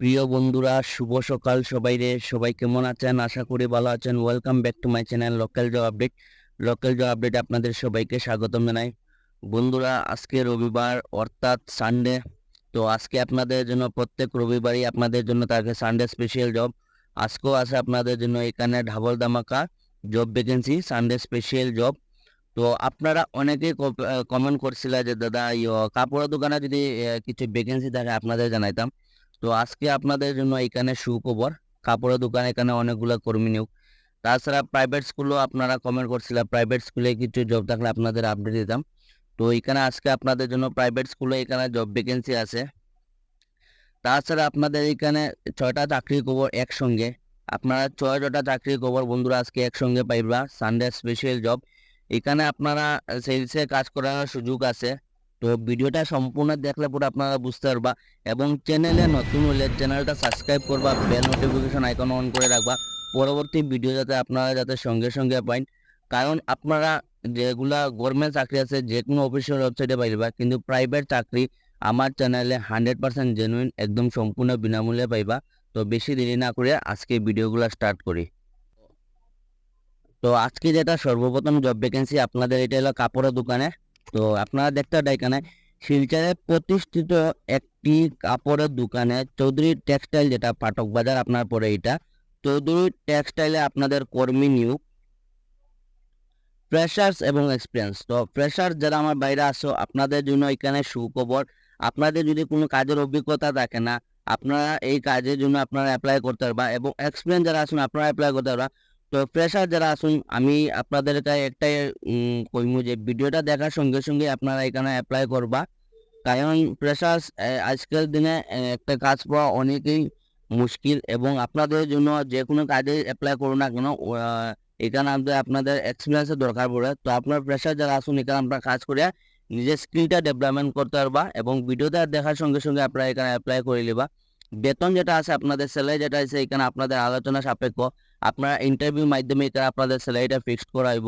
প্রিয় বন্ধুরা, শুভ সকাল সবাই রে সবাই কেমন আছেন? আশা করি ভালো আছেন। Welcome back to my channel local job update local job update আপনাদের সবাইকে স্বাগতম জানাই। বন্ধুরা, আজকে রবিবার, অর্থাৎ সানডে তো আজকে আপনাদের জন্য, প্রত্যেক রবিবারই আপনাদের জন্য থাকে সানডে স্পেশাল জব আজকেও আছে আপনাদের জন্য এখানে double dhamaka job vacancy Sunday special job তো আপনারা অনেকেই কমেন্ট করছিল যে, দাদা, ইয়ো, কাপড়ের দোকানে যদি কিছু ভ্যাকেন্সি থাকে, আপনাদের জানাইতাম। তো আজকে আপনাদের জন্য এখানে সুখবর। কাপড়ের দোকান এখানে অনেকগুলো কর্মী নিয়োগ। তাছাড়া প্রাইভেট স্কুলও আপনারা কমেন্ট করছিলেন প্রাইভেট স্কুলে কিছু জব থাকলে আপনাদের আপডেট দিতাম। তো এখানে আজকে আপনাদের জন্য প্রাইভেট স্কুলে এখানে জব ভ্যাকেন্সি আছে। তাছাড়া আপনাদের এখানে ছয়টা চাকরির খবর একসঙ্গে। আপনারা ছয় ছটা চাকরির খবর বন্ধুরা আজকে একসঙ্গে পাইবা সানডে স্পেশাল জব এখানে আপনারা সেলসে কাজ করার সুযোগ আছে। তো ভিডিওটা সম্পূর্ণ দেখলে পরে আপনারা বুঝতে পারবা এবং চ্যানেলে নতুন হলে চ্যানেলটা সাবস্ক্রাইব করবা বেল নোটিফিকেশন আইকন অন করে রাখবা। পরবর্তী ভিডিও যাতে আপনারা যাতে সঙ্গে সঙ্গে পাইন। কারণ আপনারা যেগুলা গভর্নমেন্ট চাকরি আছে যে কোনো অফিসিয়াল ওয়েবসাইটে পাইবা, কিন্তু প্রাইভেট চাকরি আমার চ্যানেলে হান্ড্রেড পার্সেন্ট জেনুইন একদম সম্পূর্ণ বিনামূল্যে পাইবা। তো বেশি দেরি না করে আজকে ভিডিওগুলো স্টার্ট করি। তো আজকে যেটা সর্বপ্রথম জব ভ্যাকেন্সি আপনাদের এটা হলো কাপড়ের দোকানে। তো আপনারা দেখতে পারেন এখানে শিলচরে প্রতিষ্ঠিত একটি কাপড়ের দোকানে চৌধুরী টেক্সটাইল যেটা পাঠক বাজার আপনার পরে এটা চৌধুরী টেক্সটাইলে আপনাদের কর্মী নিয়োগ, ফ্রেশার্স এবং এক্সপিরিয়েন্স। তো ফ্রেশার্স যারা আমার বাইরে আসো আপনাদের জন্য এখানে সুখবর। আপনাদের যদি কোনো কাজের অভিজ্ঞতা থাকে না, আপনারা এই কাজের জন্য আপনারা অ্যাপ্লাই করতে পারবা এবং এক্সপিরিয়েন্স যারা আসুন আপনারা অ্যাপ্লাই করতে পারবা। তো প্রেশার যারা আসুন আমি আপনাদের একটাই কইমু যে ভিডিওটা দেখার সঙ্গে সঙ্গে আপনারা এখানে অ্যাপ্লাই করবা। কারণ প্রেশার আজকের দিনে একটা কাজ পাওয়া অনেকেই মুশকিল এবং আপনাদের জন্য যে কোনো কাজে অ্যাপ্লাই করুন না কেন এখানে আমাদের, আপনাদের এক্সপিরিয়েন্সের দরকার পড়ে। তো আপনার ফ্রেশার যারা আসুন এখানে আপনারা কাজ করে নিজের স্কিলটা ডেভেলপমেন্ট করতে পারবা এবং ভিডিওটা দেখার সঙ্গে সঙ্গে আপনারা এখানে অ্যাপ্লাই করে নিবা। বেতন যেটা আছে, আপনাদের স্যালারি যেটা আছে, এখানে আপনাদের আলোচনা সাপেক্ষ। আপনারা ইন্টারভিউ মাধ্যমে এটা আপনাদের স্যালারিটা ফিক্সড করাইব।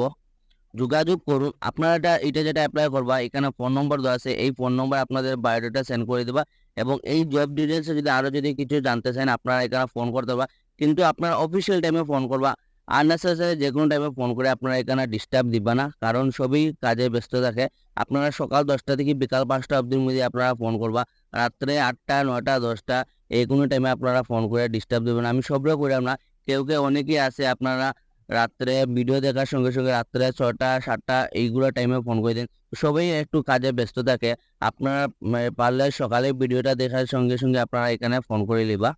যোগাযোগ করুন। আপনারা এটা এটা যেটা অ্যাপ্লাই করবা, এখানে ফোন নম্বর দেওয়া আছে, এই ফোন নম্বর আপনাদের বায়োডাটা সেন্ড করে দেবা এবং এই জব ডিটেলসে যদি আরও যদি কিছু জানতে চান, আপনারা এখানে ফোন করতে পারবা কিন্তু আপনারা অফিসিয়াল টাইমে ফোন করবা। আননেসেসারি যে কোনো টাইমে ফোন করে আপনারা এখানে ডিস্টার্ব দিবা না, কারণ সবই কাজে ব্যস্ত থাকে। আপনারা সকাল দশটা থেকে বিকাল পাঁচটা অবধির মধ্যে আপনারা ফোন করবা। রাত্রে আটটা, নয়টা, দশটা এই কোনো টাইমে আপনারা ফোন করে ডিস্টার্ব দেবেন আমি সবরে করিলাম না। কেউ কেউ অনেকেই আছে আপনারা রাত্রে ভিডিও দেখার সঙ্গে সঙ্গে রাত্রে ছটা সাতটা এইগুলো টাইমে ফোন করে দেন। সবাই একটু কাজে ব্যস্ত থাকে। আপনারা উম, পারলে সকালে ভিডিওটা দেখার সঙ্গে সঙ্গে আপনারা এখানে ফোন করে নিবা।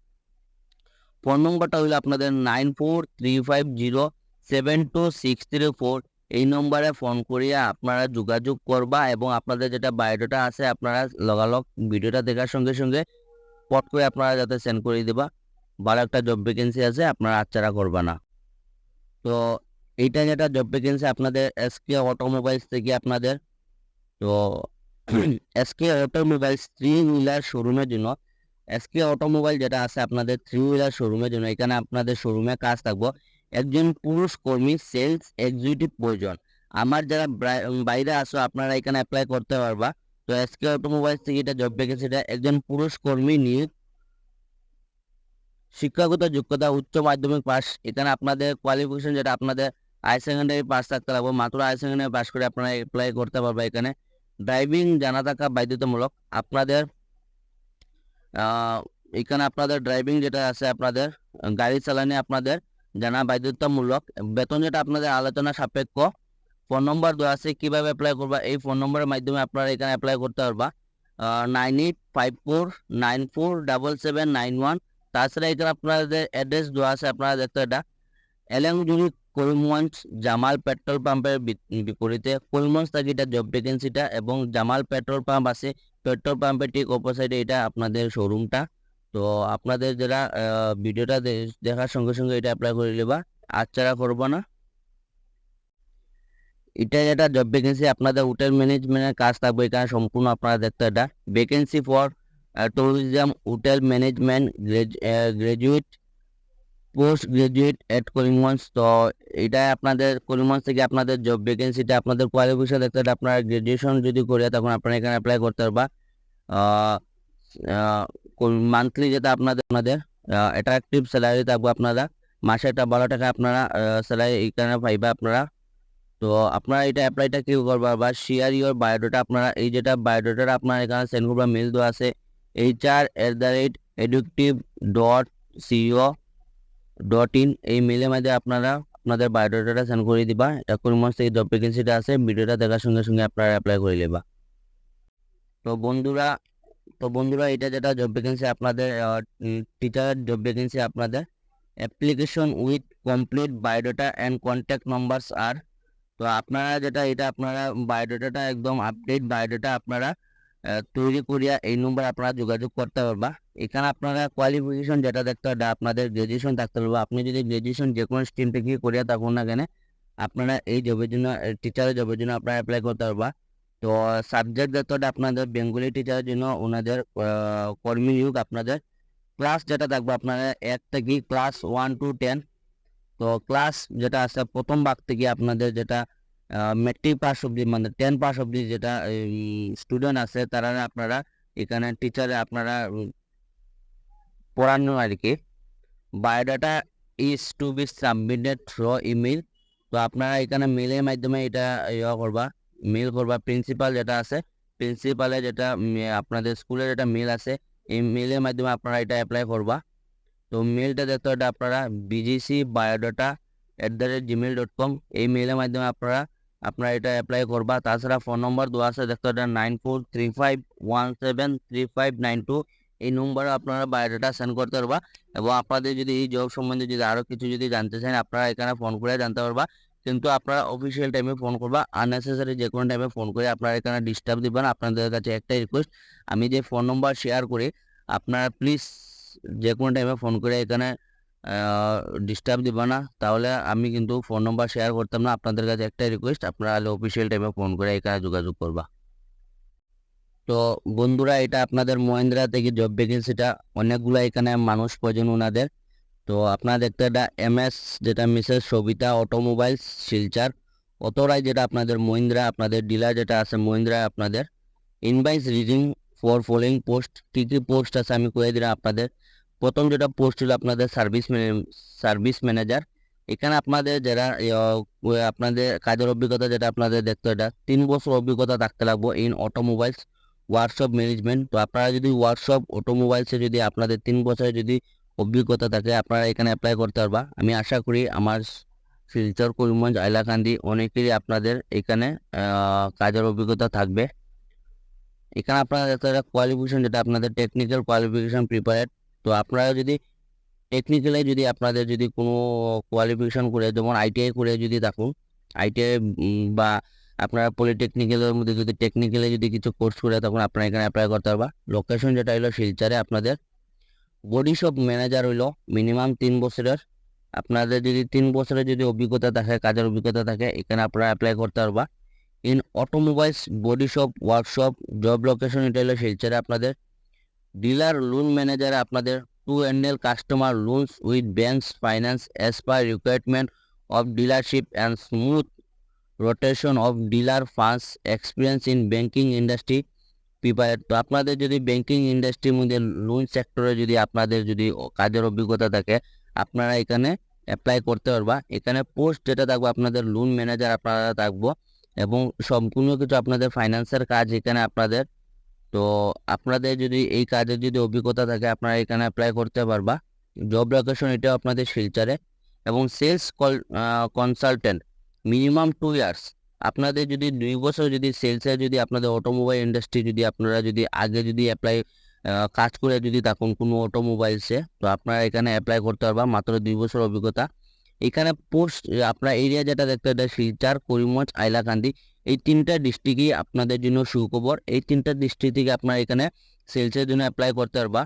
ফোন নম্বরটা হইল আপনাদের nine four three five zero seven two six three four এই নম্বরে ফোন করিয়া আপনারা যোগাযোগ করবা এবং আপনাদের যেটা বায়োডাটা আছে আপনারা লগালগ ভিডিওটা দেখার সঙ্গে সঙ্গে পট করে আপনারা যাতে সেন্ড করে দিবা। ভালো একটা জব ভ্যাকেন্সি আছে, আপনারা আচ্ছারা করবা না। তো এইটা যেটা জব ভ্যাকেন্সি আপনাদের এসকে অটোমোবাইলস থেকে আপনাদের। তো এসকে অটোমোবাইলস থ্রি হুইলার শোরুমের জন্য এসকে অটোমোবাইল যেটা আছে আপনাদের থ্রি হুইলার শোরুমের জন্য, এখানে আপনাদের শোরুমে কাজ থাকব। একজন পুরুষ কর্মী সেলস এক্সিকিউটিভ প্রয়োজন। আমার যারা বাইরে আসো আপনারা এখানে অ্যাপ্লাই করতে পারবা। তো এসকে অটোমোবাইলস থেকে এটা জব ভ্যাকেন্সিটা একজন পুরুষ কর্মী নিয়োগ শিক্ষাগত যোগ্যতা উচ্চ মাধ্যমিক পাস, এখানে আপনাদের কোয়ালিফিকেশন যেটা আপনাদের হাই সেকেন্ডারি পাস থাকতে লাগবে মাত্র হাই সেকেন্ডারি পাস করে আপনারা অ্যাপ্লাই করতে পারবে এখানে। ড্রাইভিং জানা থাকা বাধ্যতামূলক, আপনাদের এখানে আপনাদের ড্রাইভিং যেটা আছে আপনাদের, গাড়ি চালানো আপনাদের জানা বাধ্যতামূলক, বেতন যেটা আপনাদের আলোচনা সাপেক্ষ। ফোন নম্বর দেওয়া আছে, কীভাবে অ্যাপ্লাই করবা, এই ফোন নম্বরের মাধ্যমে আপনারা এখানে অ্যাপ্লাই করতে পারবা। Nine eight five four nine four double seven nine one তাছাড়া এখানে আপনাদের অ্যাড্রেস দেওয়া আছে, আপনারা দেখতে এটা। এলেংজুরি করিমগঞ্জ, জামাল পেট্রোল পাম্পের বিপরীতে করিমগঞ্জ থেকে এটা জব ভ্যাকেন্সিটা এবং জামাল পেট্রোল পাম্প আছে, পেট্রোল পাম্পের ঠিক অপোসাইডে এটা আপনাদের শোরুমটা তো আপনাদের যারা ভিডিওটা দেখার সঙ্গে সঙ্গে এটা অ্যাপ্লাই করে নেবা আচ্ছারা করব না। এটা যেটা জব ভ্যাকেন্সি আপনাদের হোটেল ম্যানেজমেন্টের কাজ থাকবে এখানে সম্পূর্ণ, আপনারা দেখতে এটা। Vacancy for tourism hotel management graduate post graduate at Karimganj তো এটা আপনাদের করিমগঞ্জ থেকে আপনাদের জব ভ্যাকেন্সিটা আপনাদের কোয়ালিফিকেশন দেখতে আপনারা গ্রাজুয়েশন যদি করে তখন আপনারা এখানে অ্যাপ্লাই করতে পারবা। মান্থলি যেটা আপনাদের আপনাদের অ্যাট্রাকটিভ স্যালারি থাকবে আপনারা, মাসে একটা বারো টাকা আপনারা স্যালারি এইখানে পাইবা আপনারা। তো আপনারা এটা অ্যাপ্লাইটা কেউ করবা, বা শেয়ার ইউর বায়োডাটা আপনারা এই যেটা বায়োডাটা আপনারা এখানে সেন্ড করবা মেল দেওয়া আছে। H R at the rate educative dot co dot in এই মেলের মধ্যে আপনারা আপনাদের বায়োডাটাটা সেন্ড করে দিবা। এটা করিমগঞ্জ থেকে জব ভ্যাকেন্সিটা আছে, ভিডিওটা দেখার সঙ্গে সঙ্গে আপনারা অ্যাপ্লাই করে নেবা। তো বন্ধুরা তো বন্ধুরা, এটা যেটা জব ভ্যাকেন্সি আপনাদের টিচার জব ভ্যাকেন্সি আপনাদের। Application with complete biodata and contact numbers আর তো আপনারা যেটা, এটা আপনারা বায়োডাটাটা একদম আপডেট বায়োডাটা আপনারা তৈরি করিয়া এই নম্বর আপনারা যোগাযোগ করতে পারবা। এখানে আপনারা কোয়ালিফিকেশন যেটা দেখতে হবে আপনাদের গ্রাজুয়েশন থাকতে পারবে। আপনি যদি গ্রাজুয়েশন যে কোনো স্ট্রিম থেকে করিয়া থাকুন না কেন, আপনারা এই জবের জন্য টিচারের জবের জন্য আপনারা অ্যাপ্লাই করতে পারবা। তো সাবজেক্ট দেখতে হবে আপনাদের বেঙ্গলি টিচারের জন্য ওনাদের কর্মী নিয়োগ আপনাদের। ক্লাস যেটা থাকবে আপনারা, এক থেকে ক্লাস ওয়ান টু টেন তো ক্লাস যেটা আছে, প্রথম ভাগ থেকে আপনাদের যেটা মেট্রিক পাস অব্দি মানে টেন পাস অব্দি যেটা স্টুডেন্ট আছে, তারা আপনারা এখানে টিচারে আপনারা পড়ানো আর কি। Biodata is to be submitted through email তো আপনারা এখানে মেলের মাধ্যমে এটা ইয়ে করবা মেল করবা। প্রিন্সিপাল যেটা আছে প্রিন্সিপালে যেটা আপনাদের স্কুলের যেটা মেল আছে, এই মেলের মাধ্যমে আপনারা এটা অ্যাপ্লাই করবা। তো মেলটা দেখতে এটা আপনারা BGC biodata at the rate Gmail dot com এই মেলের মাধ্যমে আপনারা আপনারা এটা অ্যাপ্লাই করবা। তাছাড়া ফোন নম্বর দেওয়া আছে, দেখতে nine four three five one seven three five nine two এই নম্বরে আপনারা বায়োডাটা সেন্ড করতে পারবা এবং আপনাদের যদি এই জব সম্বন্ধে যদি আরও কিছু যদি জানতে চান, আপনারা এখানে ফোন করে জানতে পারবা। কিন্তু আপনারা অফিসিয়াল টাইমে ফোন করবা আননেসেসারি যে কোনো টাইমে ফোন করে আপনারা এখানে ডিস্টার্ব দিবেন আপনাদের কাছে একটাই রিকোয়েস্ট আমি যে ফোন নম্বর শেয়ার করি, আপনারা প্লিজ যে কোনো টাইমে ফোন করে এখানে ডিস্টার্ব দিবা না। তাহলে আমি কিন্তু ফোন নম্বর শেয়ার করতাম না। আপনাদের কাছে একটাই রিকোয়েস্ট আপনারা অফিসিয়াল টাইমে ফোন করে এখানে যোগাযোগ করবা। তো বন্ধুরা, এটা আপনাদের মহেন্দ্রা থেকে জব ভ্যাকেন্সিটা অনেকগুলো এখানে মানুষ প্রয়োজন ওনাদের তো আপনারা দেখতে এটা এম এস যেটা মিসেস সবিতা অটোমোবাইলস শিলচার। অতরাই যেটা আপনাদের মহিন্দ্রা, আপনাদের ডিলার যেটা আছে মহিন্দ্রা আপনাদের। Invites reading for following post কী কী পোস্ট আছে আমি কয়ে দিলাম আপনাদের। প্রথম যেটা পোস্ট ছিল আপনাদের সার্ভিস সার্ভিস ম্যানেজার এখানে আপনাদের যারা আপনাদের কাজের অভিজ্ঞতা যেটা আপনাদের দেখতে এটা, তিন বছর অভিজ্ঞতা থাকতে লাগবো ইন অটোমোবাইলস ওয়ার্কশপ ম্যানেজমেন্ট তো আপনারা যদি ওয়ার্কশপ অটোমোবাইলসে যদি আপনাদের তিন বছরের যদি অভিজ্ঞতা থাকে, আপনারা এখানে অ্যাপ্লাই করতে পারবা। আমি আশা করি আমার শিলচর, করিমগঞ্জ আইলাকান্দি অনেকেরই আপনাদের এখানে কাজের অভিজ্ঞতা থাকবে। এখানে আপনারা দেখতে কোয়ালিফিকেশন যেটা আপনাদের টেকনিক্যাল কোয়ালিফিকেশন প্রিপারেড তো আপনারা যদি টেকনিক্যালি যদি আপনাদের যদি কোনো কোয়ালিফিকেশন করে, যেমন আইটিআই করে যদি থাকুন আইটিআই বা আপনারা পলিটেকনিক্যালের মধ্যে যদি টেকনিক্যালি যদি কিছু কোর্স করে তখন আপনারা এখানে অ্যাপ্লাই করতে পারবা। লোকেশন যেটা হলো শিলচারে আপনাদের বডি শপ ম্যানেজার হইল মিনিমাম তিন বছরের। আপনাদের যদি তিন বছরের যদি অভিজ্ঞতা থাকে, কাজের অভিজ্ঞতা থাকে, এখানে আপনারা অ্যাপ্লাই করতে পারবা। In automobiles body shop workshop job location এটা হলো শিলচরে আপনাদের ডিলার লোন ম্যানেজার আপনাদের to handle customer loans with banks finance as per requirement of dealership and smooth rotation of dealer funds experience in banking industry prepared তো আপনাদের যদি banking ইন্ডাস্ট্রির মধ্যে লোন সেক্টরে যদি আপনাদের যদি কাজের অভিজ্ঞতা থাকে, আপনারা এখানে অ্যাপ্লাই করতে পারবা। এখানে পোস্ট যেটা থাকবে, আপনাদের লোন ম্যানেজার আপনারা থাকব এবং সম্পূর্ণ কিছু আপনাদের ফাইন্যান্সের কাজ এখানে আপনাদের তো আপনাদের যদি এই কাজের যদি অভিজ্ঞতা থাকে, আপনারা এখানে অ্যাপ্লাই করতে পারবা। জব লোকেশন এটাও আপনাদের শিলচারে। এবং sales call consultant minimum two years আপনাদের যদি দুই বছর যদি সেলসে যদি আপনাদের অটোমোবাইল ইন্ডাস্ট্রি যদি আপনারা যদি আগে যদি অ্যাপ্লাই কাজ করে যদি থাকুন কোনো অটোমোবাইলসে তো আপনারা এখানে অ্যাপ্লাই করতে পারবা, মাত্র দুই বছর অভিজ্ঞতা। এখানে পোস্ট আপনার এরিয়া যেটা দেখতে এটা শিলচার, করিমগঞ্জ আইলাকান্দি এই তিনটা ডিস্ট্রিক্টই আপনাদের জন্য সুখবর। এই তিনটা ডিস্ট্রিক্ট থেকে আপনারা এখানে সেলসের জন্য অ্যাপ্লাই করতে পারবা।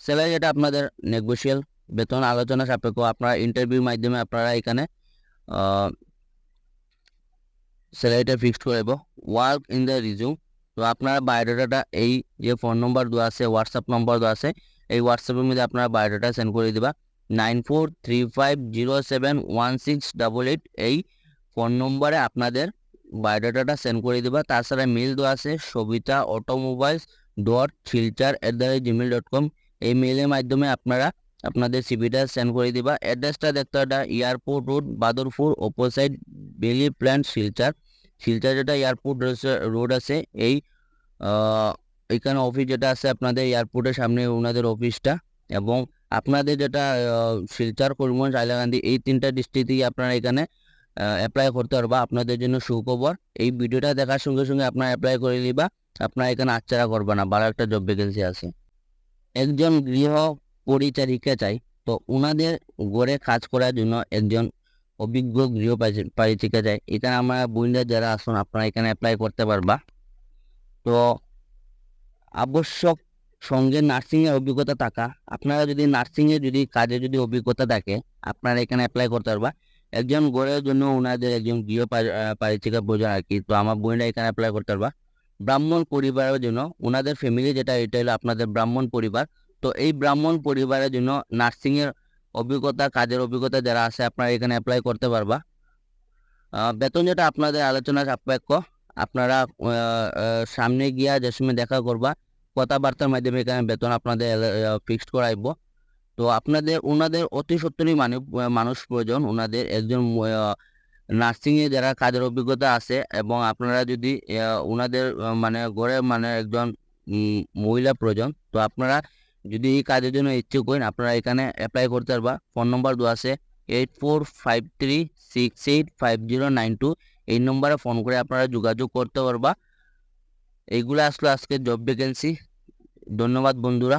স্যালারি এটা আপনাদের নেগোশিয়াল বেতন, আলোচনা সাপেক্ষ, আপনারা ইন্টারভিউর মাধ্যমে আপনারা এখানে স্যালারিটা ফিক্সড করে দেবো। ওয়ার্ক ইন দ্য রিজিউম তো আপনারা বায়োডাটাটা এই যে ফোন নম্বর দেওয়া আছে হোয়াটসঅ্যাপ নম্বর দেওয়া আছে, এই হোয়াটসঅ্যাপের মধ্যে আপনারা বায়োডাটা সেন্ড করে দিবা। Nine four three five zero seven one six double eight এই ফোন নম্বরে আপনাদের বায়োডাটাটা সেন্ড করে দিবা। তাছাড়া মেল দেওয়া আছে Sabita automobiles dot Silchar at the rate Gmail dot com এই মেইলের মাধ্যমে আপনারা আপনাদের সিভিটা সেন্ড করে দিবা। অ্যাড্রেসটা দেখতে হবে এয়ারপোর্ট রোড, বাদরপুর, অপোসাইড, বেলি প্ল্যান্ট শিলচার শিলচার যেটা এয়ারপোর্ট রোড আছে, এই এখানে অফিস যেটা আছে আপনাদের এয়ারপোর্টের সামনে ওনাদের অফিসটা। এবং আপনাদের যেটা শিলচর করিমগঞ্জ, হাইলাকান্দি, এই তিনটা ডিস্ট্রিক্টই আপনারা এখানে অ্যাপ্লাই করতে পারবা। আপনাদের জন্য সুখবর। এই ভিডিওটা দেখার সঙ্গে সঙ্গে আপনার অ্যাপ্লাই করে নিবা। আপনারা এখানে আচ্ছারা করবে না। ভালো একটা জব ভ্যাকেন্সি আছে। একজন গৃহ পরিচারিকা চাই। তো ওনাদের গড়ে কাজ করার জন্য একজন অভিজ্ঞ গৃহ পরি- পরিচারিকা চাই। এখানে আমরা বইনরা যারা আসুন আপনারা এখানে অ্যাপ্লাই করতে পারবা। তো আবশ্যক সঙ্গে নার্সিংয়ের অভিজ্ঞতা থাকা। আপনারা যদি নার্সিংয়ে যদি কাজে যদি অভিজ্ঞতা থাকে, আপনারা এখানে অ্যাপ্লাই করতে পারবা। একজন গড়ের জন্য ওনাদের একজন গৃহ পরি- বোঝা আর কি। তো আমার বোনেরা এখানে অ্যাপ্লাই করতে পারবা। ব্রাহ্মণ পরিবারের জন্য ওনাদের ফ্যামিলি যেটা, এটা হলো আপনাদের ব্রাহ্মণ পরিবার। তো এই ব্রাহ্মণ পরিবারের জন্য নার্সিংয়ের অভিজ্ঞতা, কাজের অভিজ্ঞতা যারা আছে, আপনারা এখানে অ্যাপ্লাই করতে পারবা। বেতন যেটা আপনাদের আলোচনা সাপেক্ষ। আপনারা সামনে গিয়া যে সময় দেখা করবা, কথাবার্তার মাধ্যমে এখানে বেতন আপনাদের ফিক্সড করাইব। তো আপনাদের ওনাদের অতি সত্তরই মানে মানুষ প্রয়োজন। ওনাদের একজন নার্সিং এ যারা কাজের অভিজ্ঞতা আছে এবং আপনারা যদি ওনাদের মানে গড়ে মানে একজন মহিলা প্রয়োজন, তো আপনারা যদি এই কাজের জন্য ইচ্ছুক হন আপনারা এখানে অ্যাপ্লাই করতে পারবা। ফোন নম্বর দেওয়া আছে eight four five three six eight five zero nine two এই নম্বরে ফোন করে আপনারা যোগাযোগ করতে পারবা। এইগুলো আসলো আজকে জব ভ্যাকেন্সি ধন্যবাদ বন্ধুরা।